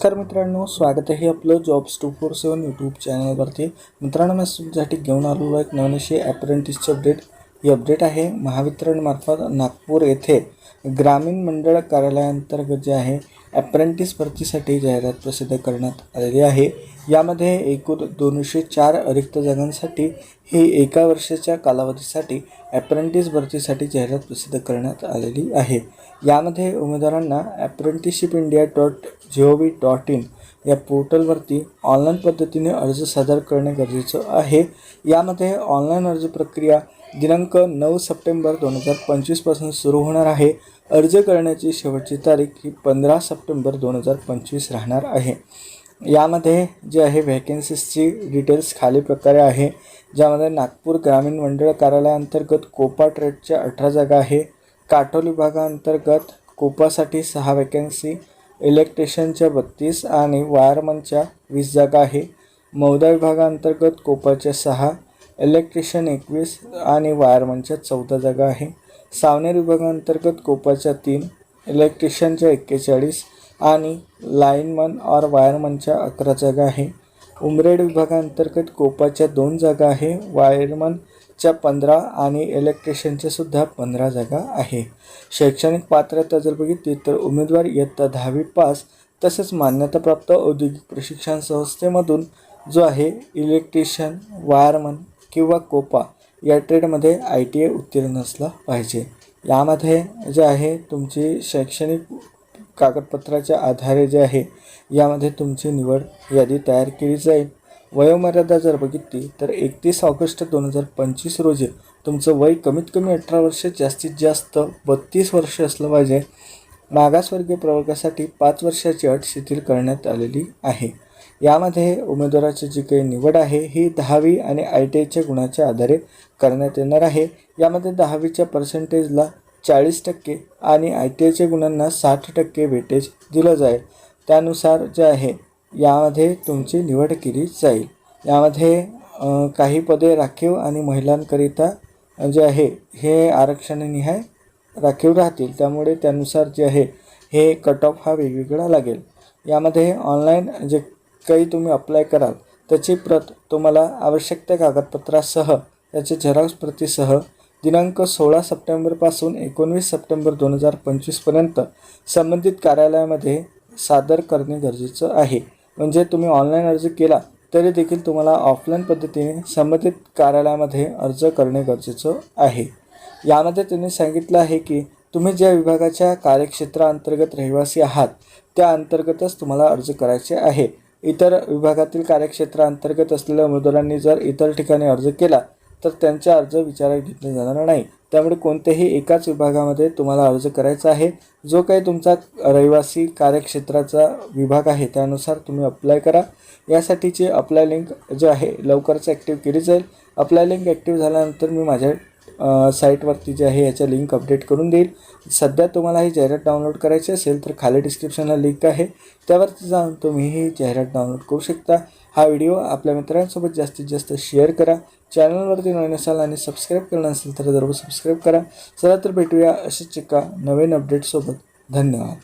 नमस्कार मित्रांनो स्वागत आहे आपलं jobs two four seven YouTube चॅनलवरती मित्रांनो मी तुमच्यासाठी घेऊन आलेलो एक नवीन अशी ॲप्रेंटिसची अपडेट ही अपडेट आहे महावितरणमार्फत नागपूर येथे ग्रामीण मंडळ कार्यालयाअंतर्गत जे आहे ॲप्रेंटिस भरतीसाठी जाहिरात प्रसिद्ध करण्यात आलेली आहे. यामध्ये एकूण दोनशे चार रिक्त जागांसाठी ही एका वर्षाच्या कालावधीसाठी ॲप्रेंटिस भरतीसाठी जाहिरात प्रसिद्ध करण्यात आलेली आहे. यामध्ये उमेदवारांना apprenticeship India dot G O V dot in या पोर्टलवरती ऑनलाईन पद्धतीने अर्ज सादर करणे गरजेचं आहे. यामध्ये ऑनलाईन अर्ज प्रक्रिया दिनांक नऊ सप्टेंबर दोन हजार पंचवीसपासून सुरू होणार आहे. अर्ज करण्याची शेवटची तारीख ही पंधरा सप्टेंबर दोन हजार पंचवीस राहणार आहे. यामध्ये जे आहे व्हॅकन्सीजची डिटेल्स खाली प्रकारे आहे ज्यामध्ये नागपूर ग्रामीण मंडळ कार्यालयाअंतर्गत कोपा ट्रेडच्या अठरा जागा आहे. काटोल विभागाअंतर्गत कोपासाठी सहा वॅकन्सी इलेक्ट्रिशियनच्या बत्तीस आणि वायरमनच्या वीस जागा आहे. मौदा विभागाअंतर्गत कोपाच्या सहा इलेक्ट्रिशियन एकवीस आणि वायरमनच्या चौदा जागा आहे. सावनेर विभागांतर्गत कोपाच्या तीन इलेक्ट्रिशियनच्या एक्केचाळीस आणि लाईनमन और वायरमनच्या अकरा जागा आहे. उमरेड विभागांतर्गत कोपाच्या दोन जागा आहे वायरमनच्या पंधरा आणि इलेक्ट्रिशियनच्या सुद्धा पंधरा जागा आहे. शैक्षणिक पात्रता जर बघितली तर उमेदवार इयत्ता दहावी पास तसेच मान्यताप्राप्त औद्योगिक प्रशिक्षण संस्थेमधून जो आहे इलेक्ट्रिशियन वायरमन किंवा कोपा या ट्रेडमध्ये आय टी आय उत्तीर्ण असला पाहिजे. यामध्ये जे आहे तुमची शैक्षणिक कागदपत्राच्या आधारे जे आहे यामध्ये तुमची निवड यादी तयार केली जाईल. वयोमर्यादा जर बघितली तर एकतीस ऑगस्ट दोन हजार पंचवीस रोजी तुमचं वय कमीत कमी अठरा वर्ष जास्तीत जास्त बत्तीस वर्ष असलं पाहिजे. मागासवर्गीय प्रवर्गासाठी पाच वर्षाची अट शिथिल करण्यात आलेली आहे. यामध्ये उमेदवाराची जी काही निवड आहे ही दहावी आणि आय टी आयच्या गुणाच्या आधारे करण्यात येणार आहे. यामध्ये दहावीच्या पर्सेंटेजला चाळीस टक्के आणि आय टी आयच्या गुणांना साठ टक्के वेटेज दिलं जाईल. त्यानुसार जे आहे यामध्ये तुमची निवड केली जाईल. यामध्ये काही पदे राखीव आणि महिलांकरिता जे आहे हे आरक्षणनिहाय राखीव राहतील. त्यामुळे त्यानुसार जे आहे हे कट ऑफ हा वेगवेगळा लागेल. यामध्ये ऑनलाईन जे काही तुम्ही अप्लाय कराल त्याची प्रत तुम्हाला आवश्यक त्या कागदपत्रासह त्याचे झेरॉक्स प्रतीसह दिनांक सोळा सप्टेंबरपासून एकोणवीस सप्टेंबर दोन हजार पंचवीसपर्यंत संबंधित कार्यालयामध्ये सादर करणे गरजेचं आहे. म्हणजे तुम्ही ऑनलाईन अर्ज केला तरी देखील तुम्हाला ऑफलाईन पद्धतीने संबंधित कार्यालयामध्ये अर्ज करणे गरजेचं आहे. यामध्ये त्यांनी सांगितलं आहे की तुम्ही ज्या विभागाच्या कार्यक्षेत्राअंतर्गत रहिवासी आहात त्या अंतर्गतच तुम्हाला अर्ज करायचे आहे इतर विभागातील कार्यक्षेत्राअंतर्गत असलेल्या उमेदवारांनी जर इतर ठिकाणी अर्ज केला तर त्यांचा अर्ज विचारात घेतला जाणार नाही. त्यामुळे कोणत्याही एकाच विभागामध्ये तुम्हाला अर्ज करायचा आहे. जो काही तुमचा रहिवासी कार्यक्षेत्राचा विभाग आहे त्यानुसार तुम्ही अप्लाय करा. यासाठीची अप्लाय लिंक जे आहे लवकरच ॲक्टिव्ह केली जाईल. अप्लाय लिंक ॲक्टिव्ह झाल्यानंतर मी माझ्या साईटवरती जे आहे याच्या लिंक अपडेट करून देईल. सध्या तुम्हाला ही जाहिरात डाउनलोड करायची असेल तर खाली डिस्क्रिप्शनला लिंक आहे. त्यावरती जाऊन तुम्ही ही जाहिरात डाउनलोड करू शकता. हा व्हिडिओ आपल्या मित्रांसोबत जास्तीत जास्त शेअर करा. चॅनलवरती नवीन असाल आणि सबस्क्राईब करणं असेल तर जरूर सबस्क्राईब करा. चला तर भेटूया अशीच एका नवीन अपडेटसोबत. धन्यवाद.